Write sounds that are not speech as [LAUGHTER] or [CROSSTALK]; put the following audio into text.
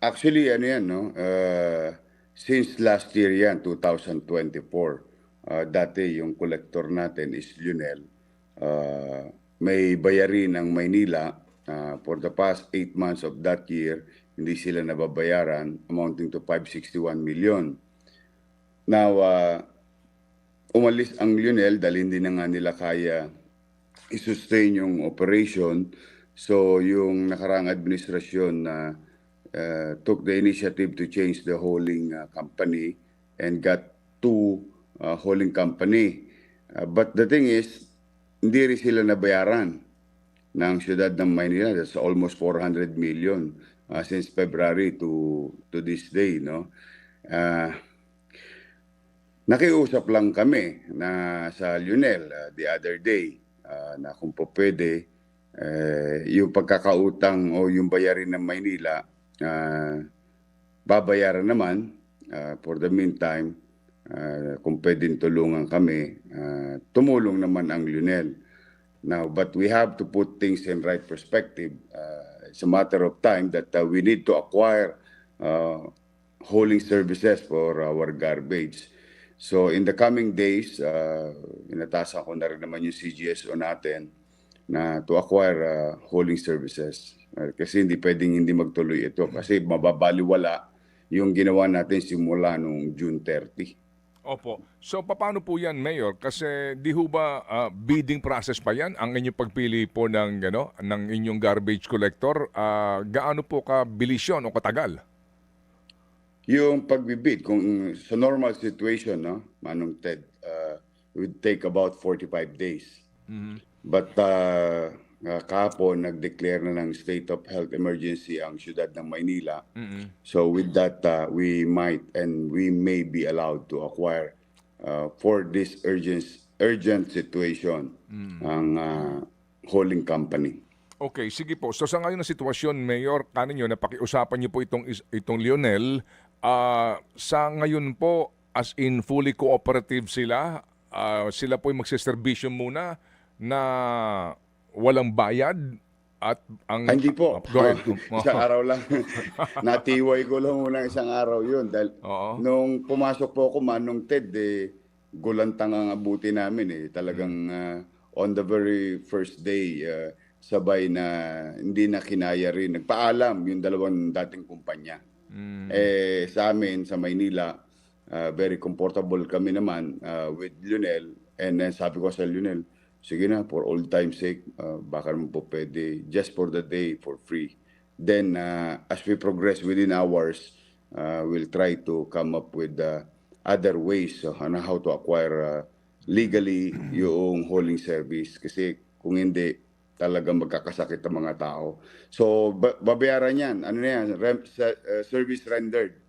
Actually, ano yan, no? Uh, since last year yan, 2024, uh, dati yung collector natin is Lionel. Uh, may bayarin ng Maynila uh, for the past 8 months of that year, hindi sila nababayaran, amounting to 561 million. Now, uh, umalis ang Lionel dahil hindi na nga nila kaya i-sustain yung operation. So, yung nakarang administrasyon na uh, took the initiative to change the hauling uh, company and got two uh, hauling company. Uh, but the thing is, hindi rin sila nabayaran ng siyudad ng Maynila. That's almost 400 million uh, since February to to this day, no? Uh, Nakiusap lang kami na sa Lionel uh, the other day uh, na kung po pwede eh, yung pagkakautang o yung bayarin ng Maynila uh, babayaran naman uh, for the meantime uh, kung pwedeng tulungan kami uh, tumulong naman ang Lionel now but we have to put things in right perspective. Uh, it's a matter of time that uh, we need to acquire uh, hauling services for our garbage. So in the coming days, uh, inatasan ko na rin naman yung CGSO natin na to acquire uh, hauling services. Uh, kasi hindi pwedeng hindi magtuloy ito kasi mababaliwala yung ginawa natin simula nung June 30. Opo. So paano po yan, Mayor? Kasi di ho ba ah, bidding process pa yan ang inyong pagpili po ng, ano, ng inyong garbage collector? Ah, gaano po kabilis yun o katagal? Yung pagbibid, kung sa normal situation, no, Manong Ted, uh, would take about 45 days. But uh, uh, kahapon, nag-declare na ng state of health emergency ang siyudad ng Maynila. So with that, uh, we might and we may be allowed to acquire uh, for this urgent, urgent situation ang uh, hauling company. Okay, sige po. So sa ngayon na sitwasyon, Mayor, kanin nyo, napakiusapan niyo po itong, itong Lionel. Ah, sa ngayon po, as in fully cooperative sila, ah, sila po yung magsiservisyo muna na walang bayad at ang... Ah, Hindi po. Oh, Go ahead. [LAUGHS] isang araw lang. [LAUGHS] Natiway ko lang muna isang araw yun. Dahil Oo. nung pumasok po ako, Manong Ted, eh, gulantang ang abuti namin. Eh. Talagang ah, on the very first day, ah, sabay na hindi na kinaya rin. Nagpaalam yung dalawang dating kumpanya. Eh, sa amin, sa Maynila, ah, very comfortable kami naman ah, with Lionel. And then sabi ko sa Lionel, sige na, for old time's sake, ah, baka naman po pwede, just for the day, for free. Then, ah, as we progress within hours, ah, we'll try to come up with ah, other ways uh, on how to acquire ah, legally yung hauling service. Kasi kung hindi, talagang magkakasakit ang mga tao. So, ba- babayaran yan. Ano na yan? Rem- uh, service rendered.